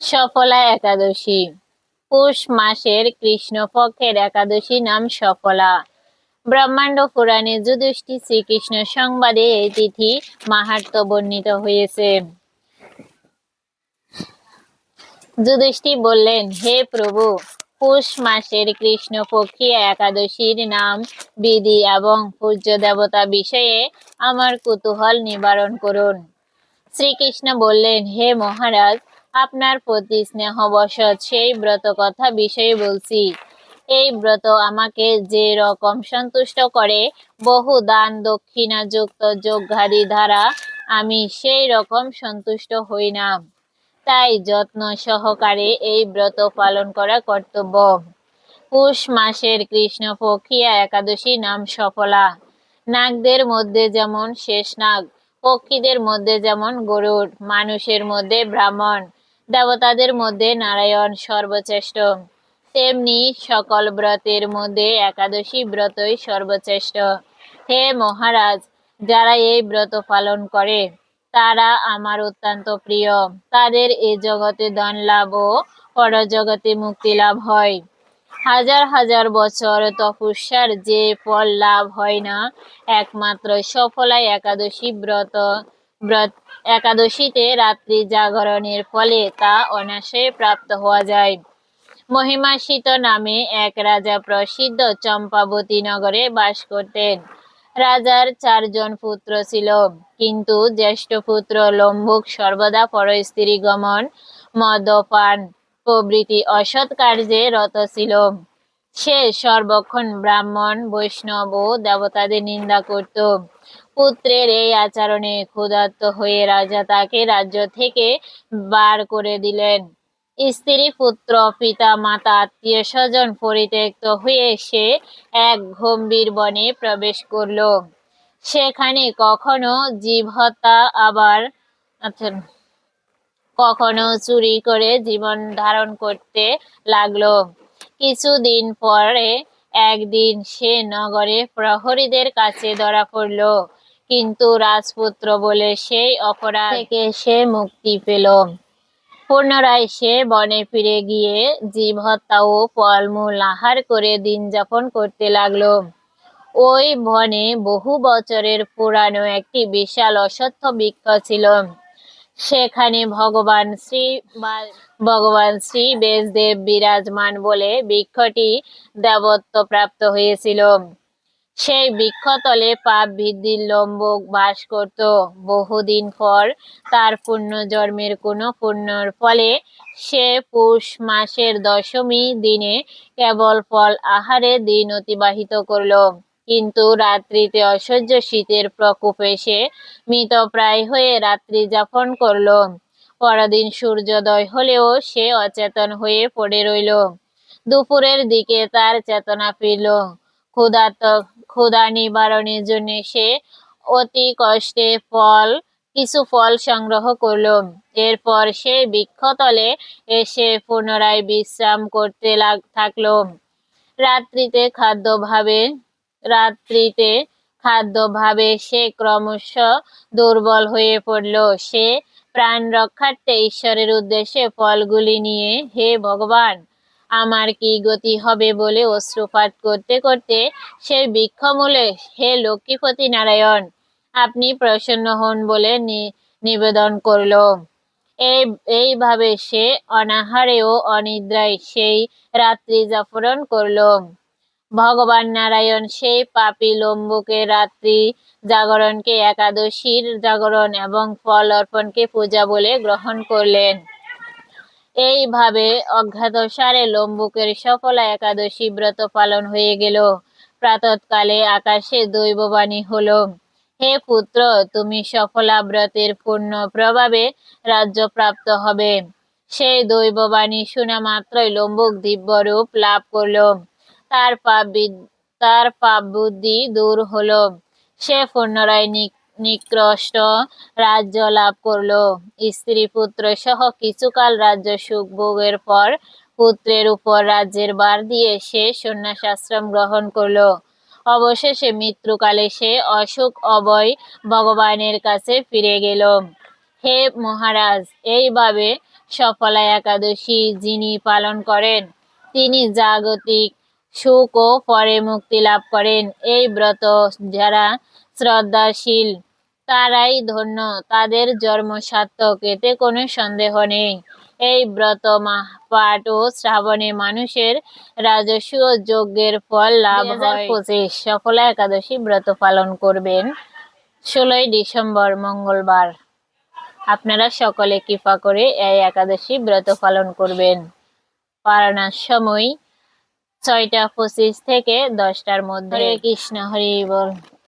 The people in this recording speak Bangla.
সফলা একাদশী। পুষ মাসের কৃষ্ণপক্ষের একাদশী নাম সফলা। ব্রহ্মাণ্ড পুরাণে যুধিষ্ঠি শ্রীকৃষ্ণ সংবাদে এই তিথি মাহাত্ম বর্ণিত হয়েছে। যুধিষ্ঠি বললেন, হে প্রভু, পুষ মাসের কৃষ্ণপক্ষী একাদশীর নাম বিধি এবং পূজ্য দেবতা বিষয়ে আমার কুতূহল নিবারণ করুন। শ্রীকৃষ্ণ বললেন, হে মহারাজ আপনার প্রতি স্নেহবশত সেই ব্রত কথা বিষয়ে বলছি। এই ব্রত আমাকে যে রকম সন্তুষ্ট করে, বহু দান, দক্ষিণা যুক্ত যজ্ঞাদি দ্বারা আমি সেই রকম সন্তুষ্ট হই না। তাই যত্ন সহকারে এই ব্রত পালন করা কর্তব্য। পুষ মাসের কৃষ্ণপক্ষিয়া একাদশী নাম সফলা। নাগদের মধ্যে যেমন শেষ নাগ, পক্ষীদের মধ্যে যেমন গরুড় মানুষের মধ্যে ব্রাহ্মণ। দেবতাদের মধ্যে নারায়ণ সর্বশ্রেষ্ঠ। তেমনি সকল ব্রতের মধ্যে একাদশী ব্রতই সর্বশ্রেষ্ঠ। হে মহারাজ, যারা এই ব্রত পালন করে, তারা আমার অত্যন্ত প্রিয়। তাদের এ জগতে ধন লাভ ও পরজগতে মুক্তি লাভ হয়। হাজার হাজার বছর তপস্যার যে ফল লাভ হয় না, একমাত্র সফলা একাদশী ব্রত ব্রত একাদশীতে রাত্রি জাগরণের ফলে তা অনায়াসে প্রাপ্ত হওয়া যায়। মহিমাসিত নামে এক রাজা প্রসিদ্ধ চম্পাবতী নগরে বাস করতেন। রাজার চারজন পুত্র ছিল, কিন্তু জ্যেষ্ঠ পুত্র লম্বুক সর্বদা পরস্ত্রী গমন মদপান প্রভৃতি অসৎ কার্যে রত ছিল। সে সর্বক্ষণ ব্রাহ্মণ, বৈষ্ণব ও দেবতাদের নিন্দা করত। পুত্রের এই আচরণে ক্ষুধার্ত হয়ে রাজা তাকে রাজ্য থেকে বার করে দিলেন। স্ত্রী পুত্র পিতা মাতা আত্মীয় স্বজন পরিত্যক্ত হয়ে সে এক গম্ভীর বনে প্রবেশ করল। সেখানে কখনো জীব হত্যা আবার আচ্ছা, কখনো চুরি করে জীবন ধারণ করতে লাগল। কিছুদিন পরে একদিন সে নগরে প্রহরীদের কাছে ধরা পড়ল। কিন্তু রাজপুত্র বলে সেই অপরাধ থেকে সে মুক্তি পেল। পুনরায় সে বনে ফিরে গিয়ে জীব হত্যা ও ফলমূল আহার করে দিন যাপন করতে লাগল। ওই বনে বহু বছরের পুরানো একটি বিশাল অসত্য বৃক্ষ ছিল। সেখানে ভগবান শ্রী ভগবান শ্রী বেশদেব বিরাজমান বলে বৃক্ষটি দেবত্ব প্রাপ্ত হয়েছিল। সেই বৃক্ষতলে পাপ বৃদ্ধির লম্বক বাস করত। বহুদিন পর তার পুণ্য জন্মের কোনো পুণ্যর ফলে সে পৌষ মাসের দশমী দিনে কেবল ফল আহারে দিন অতিবাহিত করল। কিন্তু রাত্রিতে অসহ্য শীতের প্রকোপে সে মৃতপ্রায় হয়ে রাত্রি যাপন করল। পরদিন সূর্যোদয় হলেও সে অচেতন হয়ে পড়ে রইল। দুপুরের দিকে তার চেতনা ফিরল। ক্ষুধার্ত ক্ষুধা নিবারণের জন্য সে অতি কষ্টে ফল, কিছু ফল সংগ্রহ করল। এরপর সে বৃক্ষতলে এসে পুনরায় বিশ্রাম করতে লাগ, থাকল। রাত্রিতে খাদ্যভাবে রাত্রিতে খাদ্যভাবে সে ক্রমশ দুর্বল হয়ে পড়ল। সে প্রাণ রক্ষার্থে ঈশ্বরের উদ্দেশ্যে ফলগুলি নিয়ে, হে ভগবান! আমার কি গতি হবে বলে অশ্রুপাত করতে করতে সে বৃক্ষমূলে, হে লক্ষ্মীপতি নারায়ণ, আপনি প্রসন্ন হন বলে নিবেদন করল। এই, এইভাবে সে অনাহারে ও অনিদ্রায় সেই রাত্রি যাপন করল। ভগবান নারায়ণ সেই পাপি লম্বুকে রাত্রি জাগরণকে একাদশীর জাগরণ এবং ফল অর্পণকে পূজা বলে গ্রহণ করলেন। এইভাবে অজ্ঞাতসারে লম্বুকের সফলা একাদশী ব্রত পালন হয়ে গেল। প্রাতৎকালে আকাশে দৈববাণী হলো, হে পুত্র, তুমি সফলা ব্রতের পূর্ণ প্রভাবে রাজ্য প্রাপ্ত হবে। সেই দৈববাণী শোনা মাত্রই লম্বুক দিব্যরূপ লাভ করল। তার পাপ তার পাপ বুদ্ধি দূর হলো। সে পুনরায় নিকৃষ্ট রাজ্য লাভ করল। স্ত্রী, পুত্র সহ কিছুকাল রাজ্য সুখ ভোগের পর পুত্রের উপর রাজ্যের বার দিয়ে সে সন্ন্যাসাশ্রম গ্রহণ করল। অবশেষে মৃত্যুকালে সে অসুখ অবয় ভগবানের কাছে ফিরে গেল। হে মহারাজ, এইভাবে সফলা একাদশী যিনি পালন করেন, তিনি জাগতিক সুখ ও পরে মুক্তি লাভ করেন। এই ব্রত যারা শ্রদ্ধাশীল তারাই ধন্য। তাদের জন্ম সার্থক এতে কোনো সন্দেহ নেই। এই ব্রত পাঠ ও শ্রাবণে মানুষের রাজস্ব যজ্ঞের ফল লাভ হয়। পঁচিশ সফলা একাদশী ব্রত পালন করবেন ষোলোই ডিসেম্বর মঙ্গলবার। আপনারা সকলে কৃপা করে এই একাদশী ব্রত পালন করবেন। পালনার সময় ছয়টা পঁচিশ থেকে দশটার মধ্যে। কৃষ্ণ, হরি বল।